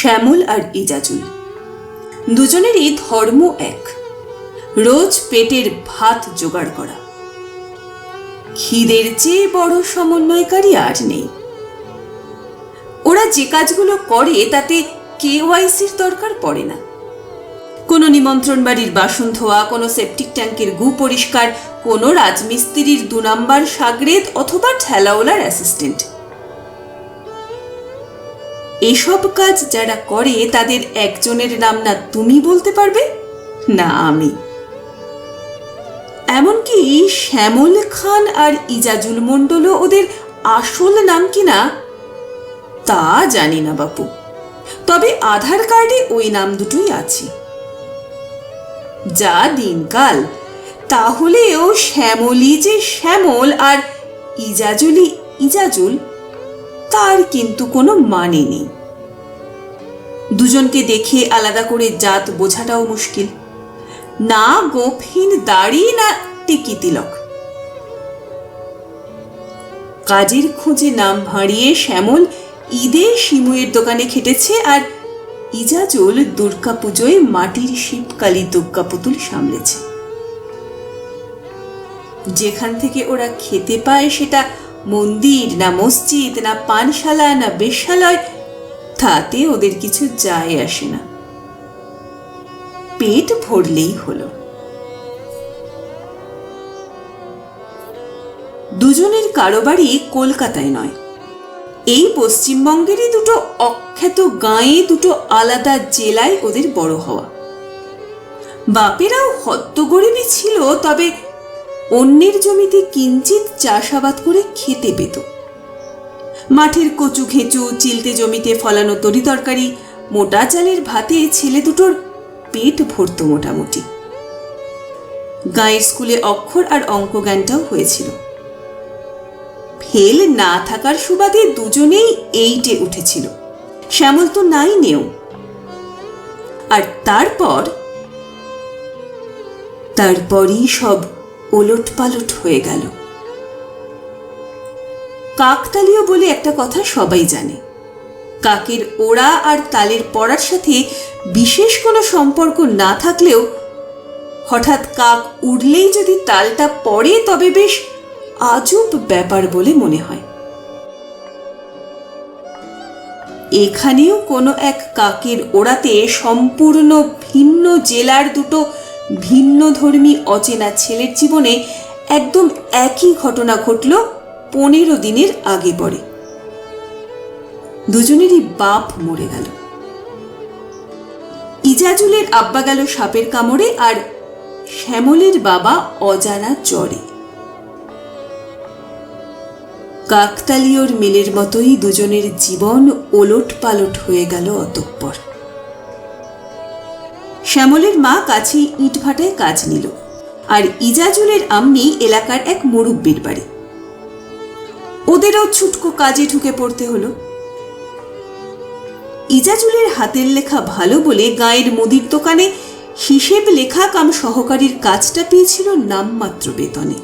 শ্যামল আর ইজাজুল। দুজনেরই ধর্ম এক। রোজ পেটের ভাত জোগাড় করা। খিদের চেয়ে বড় সমন্বয়কারী আর নেই। ওরা যে কাজগুলো করে, তাতে কেওয়াইসির দরকার পড়ে না। কোনো নিমন্ত্রণ বাড়ির বাসন ধোয়া, কোনো সেপটিক ট্যাঙ্কের গু পরিষ্কার, কোনো রাজমিস্ত্রির দু নাম্বার সাগরেদ অথবা ঠেলাওয়ালার অ্যাসিস্ট্যান্ট। এসব কাজ যারা করে, তাদের একজনের নাম না তুমি বলতে পারবে? না আমি। এমনকি শ্যামল খান আর ইজাজুল মণ্ডলও ওদের আসল নাম কিনা তা জানি না বাপু। তবে আধার কার্ডে ওই নাম দুটোই আছে। যা দিনকাল। তাহলেও শ্যামলি যে শ্যামল আর ইজাজুলি ইজাজুল তার কিন্তু কোনো মানে নেই। দুজনকে দেখে আলাদা করে জাত বোঝাটাও মুশকিল। না গোফহীন দাড়ি, না টিকি তিলক। কাজের খোঁজে নাম ভাঁড়িয়ে শ্যামল ঈদে শিমুয়ের দোকানে খেটেছে আর ইজাজুল দুর্গাপুজোয় মাটির শিবকালী দুর্গা পুতুল সামলেছে। যেখান থেকে ওরা খেতে পায় সেটা মন্দির, না মসজিদ, না পানশালা, না বেশ্যালয় তাতে ওদের কিছু যায় আসে না। পেট ভরলেই হলো। দুজনের কারোবারই কলকাতায় নয়। এই পশ্চিমবঙ্গেরই দুটো অখ্যাত গাঁয়ে দুটো আলাদা জেলায় ওদের বড় হওয়া। বাপেরাও হত্তগরিবই ছিল, তবে অন্যের জমিতে কিঞ্চিত চাষাবাদ করে খেতে পেত। মাঠের কচু ঘেঁচু চিলতে জমিতে ফলানো তরি তরকারি, মোটা চালের ভাতে ছেলে দুটোর পেট ভরত মোটামুটি। গাঁয়ের স্কুলে অক্ষর আর অঙ্ক জ্ঞানটাও হয়েছিল। ফেল না থাকার সুবাদে দুজনেই এইটে উঠেছিল। শ্যামল তো নাই নেও। আর তারপর? তারপরই সব ওলট পালট হয়ে গেল। কাকতালীয় বলে একটা কথা সবাই জানে। কাকের ওড়া আর তালের পড়ার সাথে বিশেষ কোনো সম্পর্ক না থাকলেও হঠাৎ কাক উড়লেই যদি তালটা পড়ে তবে বেশ আজব ব্যাপার বলে মনে হয়। এখানেও কোনো এক কাকের ওড়াতে সম্পূর্ণ ভিন্ন জেলার দুটো ভিন্ন ধর্মী অচেনা ছেলের জীবনে একদম একই ঘটনা ঘটল পনেরো দিনের আগে পরে। দুজনেরই বাপ মরে গেল। ইজাজুলের আব্বা গেল সাপের কামড়ে আর শ্যামলের বাবা অজানা জ্বরে কাকতালীয়র মিলের মতোই দুজনের জীবন ওলট পালট হয়ে গেল অতঃপর। শ্যামলের মা কাছেই ইটভাটায় কাজ নিল, আর ইজাজুলের আম্মি এলাকার এক মুরব্বীর বাড়ি। ওদেরও ছুটকো কাজে ঢুকে পড়তে হলো। ইজাজুলের হাতের লেখা ভালো বলে গায়ের মুদির দোকানে হিসেব লেখা কাম সহকারীর কাজটা পেয়েছিল নামমাত্র বেতনে।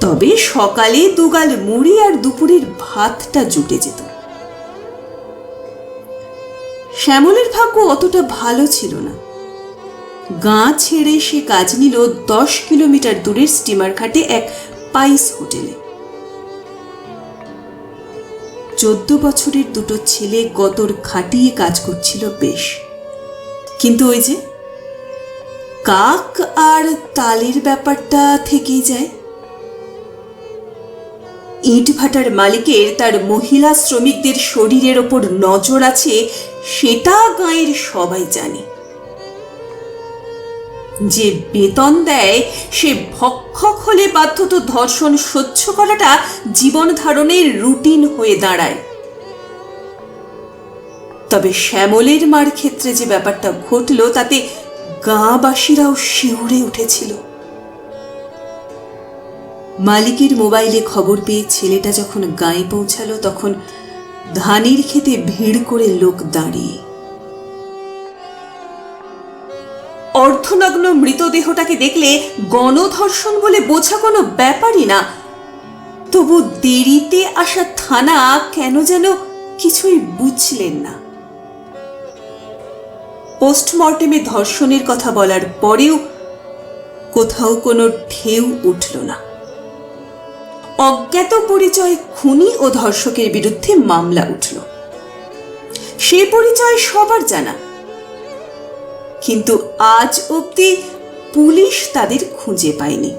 তবে সকালে দুগাল মুড়ি আর দুপুরের ভাতটা জুটে যেত। শ্যামলের ভাগ্য অতটা ভালো ছিল না। গাঁ ছেড়ে সে কাজ নিল দশ কিলোমিটার দূরের স্টিমার ঘাটে এক পাইস হোটেলে। চোদ্দ বছরের দুটো ছেলে গতর খাটিয়ে কাজ করছিল বেশ। কিন্তু ওই যে কাক আর তালের ব্যাপারটা থেকেই যায়। ইট ভাটার মালিকের তার মহিলা শ্রমিকদের শরীরের ওপর নজর আছে, সেটা গাঁয়ের সবাই জানে। যে বেতন দেয়, সে ভক্ষক হলে বাধ্যত ধর্ষণ সহ্য করাটা জীবন ধারণের রুটিন হয়ে দাঁড়ায়। তবে শ্যামলের মার ক্ষেত্রে যে ব্যাপারটা ঘটল, তাতে গাঁবাসীরাও শিউরে উঠেছিল। মালিকের মোবাইলে খবর পেয়ে ছেলেটা যখন গায়ে পৌঁছালো, তখন ধানের খেতে ভিড় করে লোক দাঁড়িয়ে। অর্ধনগ্ন মৃতদেহটাকে দেখলে গণধর্ষণ বলে বোঝা কোনো ব্যাপারই না। তবু দেরিতে আসা থানা কেন যেন কিছুই বুঝলেন না। পোস্টমর্টেমে ধর্ষণের কথা বলার পরেও কোথাও কোনো ঢেউ উঠল না। অজ্ঞাত পরিচয় খুনি ও ধর্ষকের বিরুদ্ধে মামলা উঠল। সে পরিচয় সবার জানা। কিন্তু আজ অবধি পুলিশ তাদের খুঁজে পায়নি।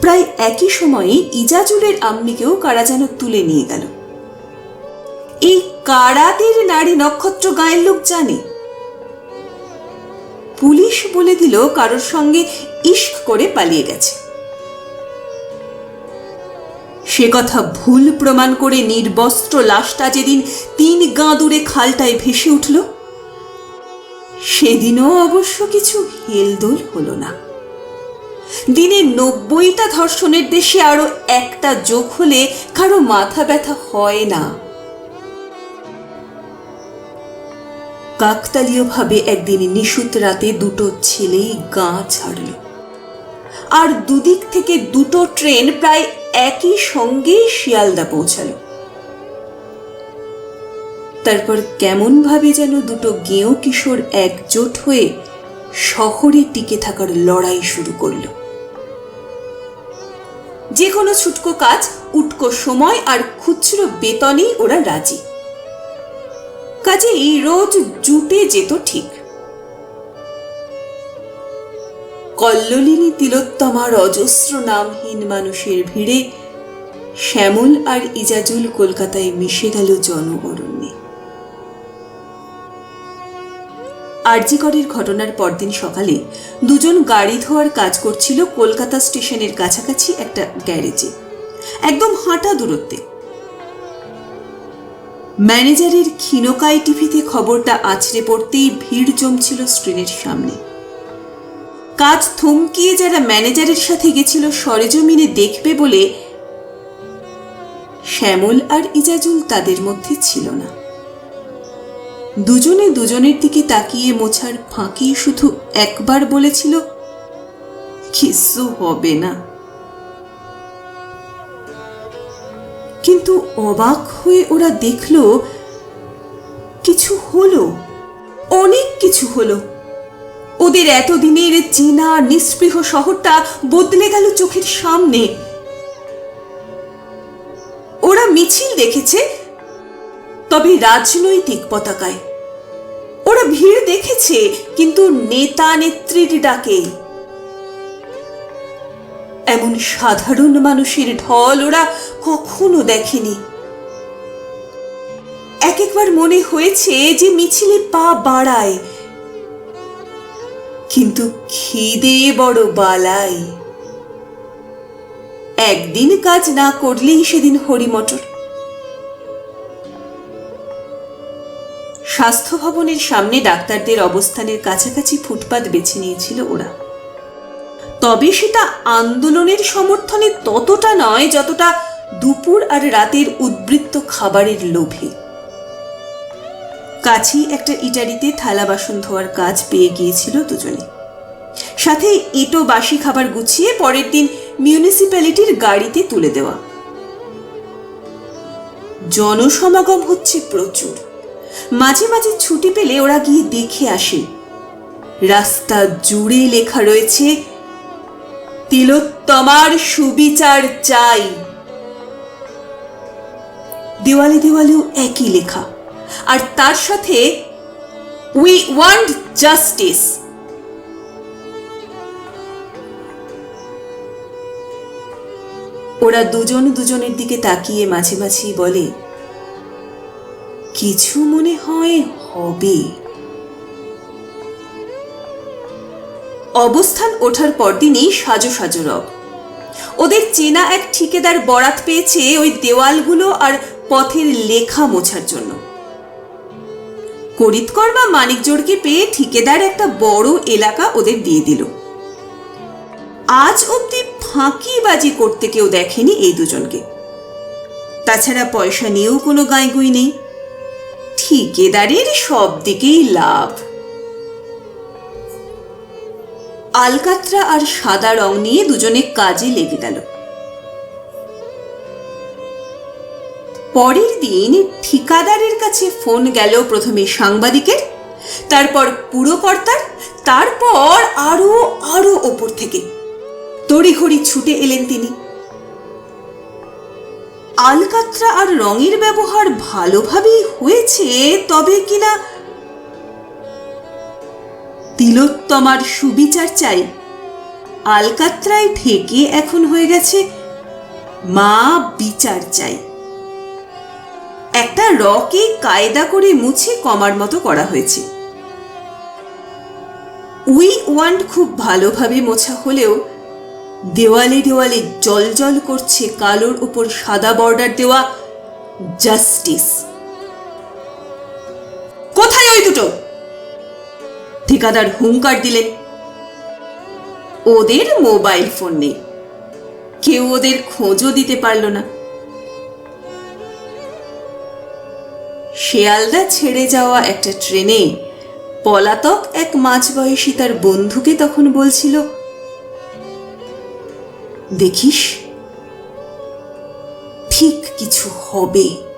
প্রায় একই সময়ে ইজাজুলের আম্মিকেও কারা যেন তুলে নিয়ে গেল। এই কারাদের নারী নক্ষত্র গায়ের লোক জানে। পুলিশ বলে দিল কারোর সঙ্গে ইস্ক করে পালিয়ে গেছে। সে কথা ভুল প্রমাণ করে নির্বস্ত্র লাশটা যেদিন তিন গাঁ দূরে খালটায় ভেসে উঠল, সেদিনও অবশ্য কিছু হেলদোল হলো না। দিনে নব্বইটা ধর্ষণের দেশে আরও একটা যোগ হলে কারও মাথা ব্যথা হয় না। কাকতালীয়ভাবে একদিন নিশুত রাতে দুটো ছেলেই গা ছাড়ল। আর দুদিক থেকে দুটো ট্রেন প্রায় একই সঙ্গে শিয়ালদা পৌঁছালো। তারপর কেমন ভাবে যেন দুটো গেঁয়ো কিশোর একজোট হয়ে শহরে টিকে থাকার লড়াই শুরু করল। যে কোনো ছুটকো কাজ, উটকো সময় আর খুচরো বেতনেই ওরা রাজি। কাজেই রোজ জুটে যেত ঠিক। কল্লোলিনী তিলোত্তমার অজস্র নামহীন মানুষের ভিড়ে শ্যামল আর ইজাজুল কলকাতায় মিশে গেল জন অরণ্যে আরজিকরের ঘটনার পরদিন সকালে দুজন গাড়ি ধোয়ার কাজ করছিল কলকাতা স্টেশনের কাছাকাছি একটা গ্যারেজে। একদম হাঁটা দূরত্বে। ম্যানেজারের ক্ষীণকায় টিভিতে খবরটা আছড়ে পড়তেই ভিড় জমছিল স্ক্রিনের সামনে। কাজ থমকিয়ে যারা ম্যানেজারের সাথে গেছিল সরেজমিনে দেখবে বলে শ্যামল আর ইজাজুল তাদের মধ্যে ছিল না। দুজনে দুজনের দিকে তাকিয়ে মোছার ফাঁকি শুধু একবার বলেছিল কিচ্ছু হবে না। কিন্তু অবাক হয়ে ওরা দেখল, কিছু হলো? অনেক কিছু হলো। ওদের এতদিনের চেনা, নিস্পৃহ শহরটা বদলে গেল চোখের সামনে। ওরা মিছিল দেখেছে, তবে রাজনৈতিক পতাকায়। ওরা ভিড় দেখেছে, কিন্তু নেতা নেত্রীর ডাকে। এমন সাধারণ মানুষের ঢল ওরা কখনো দেখেনি। এক একবার মনে হয়েছে যে মিছিলে পা বাড়ায় কিন্তু খিদে বড় বালাই। একদিন কাজ না করলেই সেদিন হরিমটর। স্বাস্থ্য ভবনের সামনে ডাক্তারদের অবস্থানের কাছাকাছি ফুটপাত বেছে নিয়েছিল ওরা। তবে সেটা আন্দোলনের সমর্থনে ততটা নয় যতটা দুপুর আর রাতের উদ্বৃত্ত খাবারের লোভে। কাছেই একটা ইটারিতে থালা বাসন ধোয়ার কাজ পেয়ে গিয়েছিল দুজনে। সাথে এটো বাসি খাবার গুছিয়ে পরের দিন মিউনিসিপ্যালিটির গাড়িতে তুলে দেওয়া। জনসমাগম হচ্ছে প্রচুর। মাঝে মাঝে ছুটি পেলে ওরা গিয়ে দেখে আসে। রাস্তা জুড়ে লেখা রয়েছে, তিলোত্তমার সুবিচার চাই। দেওয়ালে দেওয়ালেও একই লেখা। আর তার সাথে উই ওয়ান্ট জাস্টিস ওরা দুজন দুজনের দিকে তাকিয়ে মাঝে মাঝেই বলে, কিছু মনে হয় হবে? অবস্থান ওঠার পরদিনই সাজো সাজো রব। ওদের চেনা এক ঠিকাদার বরাত পেয়েছে ওই দেওয়ালগুলো আর পথের লেখা মোছার জন্য। করিতকর বা মানিকজোড়কে পেয়ে ঠিকাদার একটা বড় এলাকা ওদের দিয়ে দিল। আজ অব্দি ফাঁকিবাজি করতে কেউ দেখেনি এই দুজনকে। তাছাড়া পয়সা নিয়েও কোনো গাঁইগুই নেই। ঠিকেদারের সব দিকেই লাভ। আলকাত্রা আর সাদা রং নিয়ে দুজনে কাজে লেগে গেল। পরের দিন ঠিকাদারের কাছে ফোন গেল প্রথমে সাংবাদিকের, তারপর পুরকর্তার, তারপর আরও আরও ওপর থেকে। তড়িঘড়ি ছুটে এলেন তিনি। আলকাত্রা আর রঙের ব্যবহার ভালোভাবেই হয়েছে, তবে কিনা তিলোত্তমার সুবিচার চাই। আলকাত্রায় ঠেকে এখন হয়ে গেছে মা বিচার চাই। একটা রকে কায়দা করে মুছে কমার মতো করা হয়েছে। উই ওয়ান্ট খুব ভালোভাবে মোছা হলেও দেওয়ালে দেওয়ালে জল জল করছে কালোর উপর সাদা বর্ডার দেওয়া জাস্টিস। কোথায় ওই দুটো? ঠিকাদার হুঙ্কার দিলেন। ওদের মোবাইল ফোন নেই। কেউ ওদের খোঁজও দিতে পারল না। শেয়ালদা ছেড়ে যাওয়া একটা ট্রেনে পলাতক এক মাঝবয়সী তার বন্ধুকে তখন বলছিল, দেখিস, ঠিক কিছু হবে।